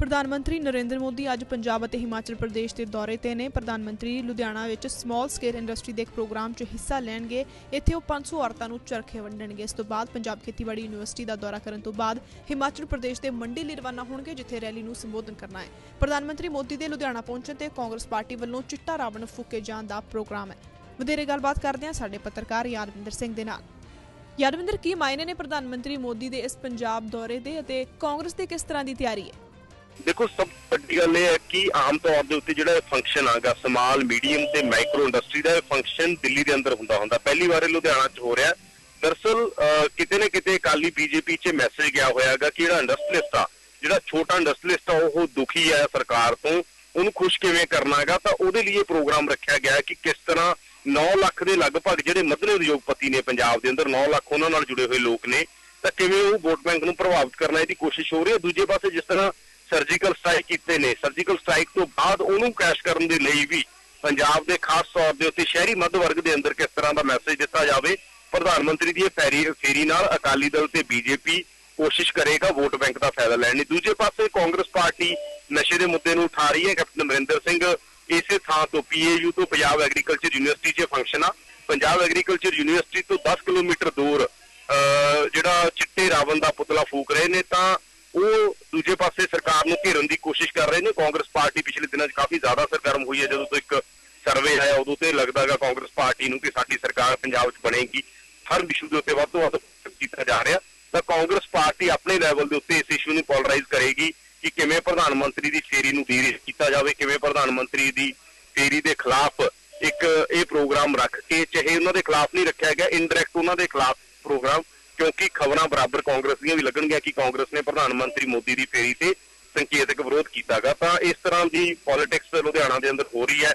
ਪ੍ਰਧਾਨ ਮੰਤਰੀ ਨਰਿੰਦਰ ਮੋਦੀ ਅੱਜ ਪੰਜਾਬ ਅਤੇ ਹਿਮਾਚਲ ਪ੍ਰਦੇਸ਼ ਦੇ ਦੌਰੇ ਤੇ ਨੇ। ਪ੍ਰਧਾਨ ਮੰਤਰੀ ਲੁਧਿਆਣਾ ਵਿੱਚ ਸਮਾਲ ਸਕੇਲ ਇੰਡਸਟਰੀ ਦੇ ਇੱਕ ਪ੍ਰੋਗਰਾਮ 'ਚ ਹਿੱਸਾ ਲੈਣਗੇ। ਇੱਥੇ ਉਹ 500 ਔਰਤਾਂ ਨੂੰ ਚਰਖੇ ਵੰਡਣਗੇ। ਇਸ ਤੋਂ ਬਾਅਦ ਪੰਜਾਬ ਖੇਤੀਬਾੜੀ ਯੂਨੀਵਰਸਿਟੀ ਦਾ ਦੌਰਾ ਕਰਨ ਤੋਂ ਬਾਅਦ ਹਿਮਾਚਲ ਪ੍ਰਦੇਸ਼ ਦੇ ਮੰਡੀ ਲਈ ਰਵਾਨਾ ਹੋਣਗੇ, ਜਿੱਥੇ ਰੈਲੀ ਨੂੰ ਸੰਬੋਧਨ ਕਰਨਾ ਹੈ। ਪ੍ਰਧਾਨ ਮੰਤਰੀ ਮੋਦੀ ਦੇ ਲੁਧਿਆਣਾ ਪਹੁੰਚਣ ਤੇ ਕਾਂਗਰਸ ਪਾਰਟੀ ਵੱਲੋਂ ਚਿੱਟਾ ਰਾਵਣ ਫੂਕੇ ਜਾਣ ਦਾ ਪ੍ਰੋਗਰਾਮ ਹੈ। ਵਧੇਰੇ ਗੱਲਬਾਤ ਕਰਦੇ ਹਾਂ ਸਾਡੇ ਪੱਤਰਕਾਰ ਯਾਦਵਿੰਦਰ ਸਿੰਘ ਦੇ ਨਾਲ। ਯਾਦਵਿੰਦਰ, ਕੀ ਮਾਇਨੇ ਨੇ ਪ੍ਰਧਾਨ ਮੰਤਰੀ ਮੋਦੀ ਦੇ ਇਸ ਪੰਜਾਬ ਦੌਰੇ ਦੇ ਅਤੇ ਕਾਂਗਰਸ ਦੀ ਕਿਸ ਤਰ੍ਹਾਂ ਦੀ ਤਿਆਰੀ ਹੈ? ਦੇਖੋ ਸਭ ਵੱਡੀ ਗੱਲ ਇਹ ਹੈ ਕਿ ਆਮ ਤੌਰ ਦੇ ਉੱਤੇ ਜਿਹੜਾ ਫੰਕਸ਼ਨ ਆਗਾ ਸਮਾਲ ਮੀਡੀਅਮ ਤੇ ਮਾਈਕਰੋ ਇੰਡਸਟਰੀ ਦਾ ਇਹ ਫੰਕਸ਼ਨ ਦਿੱਲੀ ਦੇ ਅੰਦਰ ਹੁੰਦਾ ਹੁੰਦਾ। ਪਹਿਲੀ ਵਾਰ ਇਹ ਲੁਧਿਆਣਾ 'ਚ ਹੋ ਰਿਹਾ। ਦਰਸਲ ਅਹ, ਕਿਤੇ ਨਾ ਕਿਤੇ ਅਕਾਲੀ ਬੀਜੇਪੀ 'ਚ ਮੈਸੇਜ ਗਿਆ ਹੋਇਆਗਾ ਕਿ ਜਿਹੜਾ ਇੰਡਸਟਰੀਲਿਸਟ ਆ ਜਿਹੜਾ ਛੋਟਾ ਇੰਡਸਟਰੀਲਿਸਟ ਆ ਉਹ ਦੁਖੀ ਹੈ ਸਰਕਾਰ ਤੋਂ ਉਹਨੂੰ ਖੁਸ਼ ਕਿਵੇਂ ਕਰਨਾਗਾ ਤਾਂ ਉਹਦੇ ਲਈ ਇਹ ਪ੍ਰੋਗਰਾਮ ਰੱਖਿਆ ਗਿਆ ਕਿ ਕਿਸ ਤਰ੍ਹਾਂ 9 ਲੱਖ ਦੇ ਲਗਭਗ ਜਿਹੜੇ ਮੱਧਮ ਉਦਯੋਗਪਤੀ ਨੇ ਪੰਜਾਬ ਦੇ ਅੰਦਰ 9 ਲੱਖ ਉਹਨਾਂ ਨਾਲ ਜੁੜੇ ਹੋਏ ਲੋਕ ਨੇ ਤਾਂ ਕਿਵੇਂ ਉਹ ਵੋਟ ਬੈਂਕ ਨੂੰ ਪ੍ਰਭਾਵਿਤ ਕਰਨਾ ਇਹਦੀ ਕੋਸ਼ਿਸ਼ ਹੋ ਰਹੀ ਹੈ? ਦੂਜੇ ਪਾਸੇ ਜਿਸ ਤਰ੍ਹਾਂ ਸਰਜੀਕਲ ਸਟ੍ਰਾਈਕ ਕੀਤੇ ਨੇ। ਸਰਜੀਕਲ ਸਟ੍ਰਾਈਕ ਤੋਂ ਬਾਅਦ ਉਹਨੂੰ ਕੈਸ਼ ਕਰਨ ਦੇ ਲਈ ਵੀ ਪੰਜਾਬ ਦੇ ਖਾਸ ਤੌਰ ਦੇ ਉੱਤੇ ਸ਼ਹਿਰੀ ਮੱਧ ਵਰਗ ਦੇ ਅੰਦਰ ਕਿਸ ਤਰ੍ਹਾਂ ਦਾ ਮੈਸੇਜ ਦਿੱਤਾ ਜਾਵੇ ਪ੍ਰਧਾਨ ਮੰਤਰੀ ਦੀ ਇਹ ਫੇਰੀ ਨਾਲ ਅਕਾਲੀ ਦਲ ਤੇ ਬੀਜੇਪੀ ਕੋਸ਼ਿਸ਼ ਕਰੇਗਾ ਵੋਟ ਬੈਂਕ ਦਾ ਫਾਇਦਾ ਲੈਣ ਦੀ। ਦੂਜੇ ਪਾਸੇ ਕਾਂਗਰਸ ਪਾਰਟੀ ਨਸ਼ੇ ਦੇ ਮੁੱਦੇ ਨੂੰ ਉਠਾ ਰਹੀ ਹੈ। ਕੈਪਟਨ ਅਮਰਿੰਦਰ ਸਿੰਘ ਇਸੇ ਥਾਂ ਤੋਂ ਪੀਏਯੂ ਤੋਂ ਪੰਜਾਬ ਐਗਰੀਕਲਚਰ ਯੂਨੀਵਰਸਿਟੀ 'ਚ ਫੰਕਸ਼ਨ ਆ। ਪੰਜਾਬ ਐਗਰੀਕਲਚਰ ਯੂਨੀਵਰਸਿਟੀ ਤੋਂ 10 ਕਿਲੋਮੀਟਰ ਦੂਰ ਅਹ, ਜਿਹੜਾ ਚਿੱਟੇ ਰਾਵਣ ਦਾ ਪੁਤਲਾ ਫੂਕ ਰਹੇ ਨੇ ਤਾਂ ਉਹ ਦੂਜੇ ਪਾਸੇ ਸਰਕਾਰ ਨੂੰ ਘੇਰਨ ਦੀ ਕੋਸ਼ਿਸ਼ ਕਰ ਰਹੇ ਨੇ। ਕਾਂਗਰਸ ਪਾਰਟੀ ਪਿਛਲੇ ਦਿਨਾਂ 'ਚ ਕਾਫੀ ਜ਼ਿਆਦਾ ਸਰਗਰਮ ਹੋਈ ਹੈ। ਜਦੋਂ ਤੋਂ ਇੱਕ ਸਰਵੇ ਆਇਆ ਉਦੋਂ ਤੇ ਲੱਗਦਾਗਾ ਕਾਂਗਰਸ ਪਾਰਟੀ ਨੂੰ ਕਿ ਸਾਡੀ ਸਰਕਾਰ ਪੰਜਾਬ 'ਚ ਬਣੇਗੀ। ਹਰ ਇਸ਼ੂ ਦੇ ਉੱਤੇ ਵੱਧ ਤੋਂ ਵੱਧ ਕੀਤਾ ਜਾ ਰਿਹਾ। ਤਾਂ ਕਾਂਗਰਸ ਪਾਰਟੀ ਆਪਣੇ ਲੈਵਲ ਦੇ ਉੱਤੇ ਇਸ ਇਸ਼ੂ ਨੂੰ ਪੋਲਰਾਈਜ਼ ਕਰੇਗੀ ਕਿ ਕਿਵੇਂ ਪ੍ਰਧਾਨ ਮੰਤਰੀ ਦੀ ਫੇਰੀ ਨੂੰ ਡੀਲ ਕੀਤਾ ਜਾਵੇ, ਕਿਵੇਂ ਪ੍ਰਧਾਨ ਮੰਤਰੀ ਦੀ ਫੇਰੀ ਦੇ ਖਿਲਾਫ ਇੱਕ ਇਹ ਪ੍ਰੋਗਰਾਮ ਰੱਖ ਕੇ, ਚਾਹੇ ਉਹਨਾਂ ਦੇ ਖਿਲਾਫ ਨਹੀਂ ਰੱਖਿਆ ਗਿਆ ਇਨਡਾਇਰੈਕਟ ਉਹਨਾਂ ਦੇ ਖਿਲਾਫ ਪ੍ਰੋਗਰਾਮ ਕਿਉਂਕਿ ਖਬਰਾਂ ਬਰਾਬਰ ਕਾਂਗਰਸ ਦੀਆਂ ਵੀ ਲੱਗਣਗੀਆਂ ਕਿ ਕਾਂਗਰਸ ਨੇ ਪ੍ਰਧਾਨ ਮੰਤਰੀ ਮੋਦੀ ਦੀ ਫੇਰੀ ਤੇ ਸੰਕੇਤਕ ਵਿਰੋਧ ਕੀਤਾਗਾ, ਤਾਂ ਇਸ ਤਰ੍ਹਾਂ ਦੀ ਪੋਲਿਟਿਕਸ ਲੁਧਿਆਣਾ ਦੇ ਅੰਦਰ ਹੋ ਰਹੀ ਹੈ।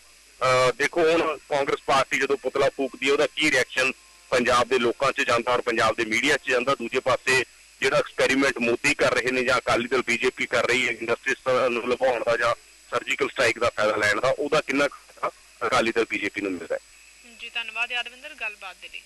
ਦੇਖੋ ਹੁਣ ਕਾਂਗਰਸ ਪਾਰਟੀ ਜਦੋਂ ਪੁਤਲਾ ਫੂਕਦੀ ਹੈ, ਉਹਦਾ ਕੀ ਰਿਐਕਸ਼ਨ ਪੰਜਾਬ ਦੇ ਲੋਕਾਂ 'ਚ ਜਾਂਦਾ ਔਰ ਪੰਜਾਬ ਦੇ ਮੀਡੀਆ 'ਚ ਜਾਂਦਾ? ਦੂਜੇ ਪਾਸੇ ਜਿਹੜਾ ਐਕਸਪੈਰੀਮੈਂਟ ਮੋਦੀ ਕਰ ਰਹੇ ਨੇ ਜਾਂ ਅਕਾਲੀ ਦਲ ਬੀਜੇਪੀ ਕਰ ਰਹੀ ਹੈ ਇੰਡਸਟਰੀਜ਼ ਨੂੰ ਲੁਭਾਉਣ ਦਾ ਜਾਂ ਸਰਜੀਕਲ ਸਟ੍ਰਾਈਕ ਦਾ ਫਾਇਦਾ ਲੈਣ ਦਾ, ਉਹਦਾ ਕਿੰਨਾ ਕੁ ਅਕਾਲੀ ਦਲ ਬੀਜੇਪੀ ਨੂੰ ਮਿਲਦਾ ਹੈ? ਜੀ, ਧੰਨਵਾਦ ਯਾਦਵਿੰਦਰ, ਗੱਲਬਾਤ ਦੇ ਲਈ।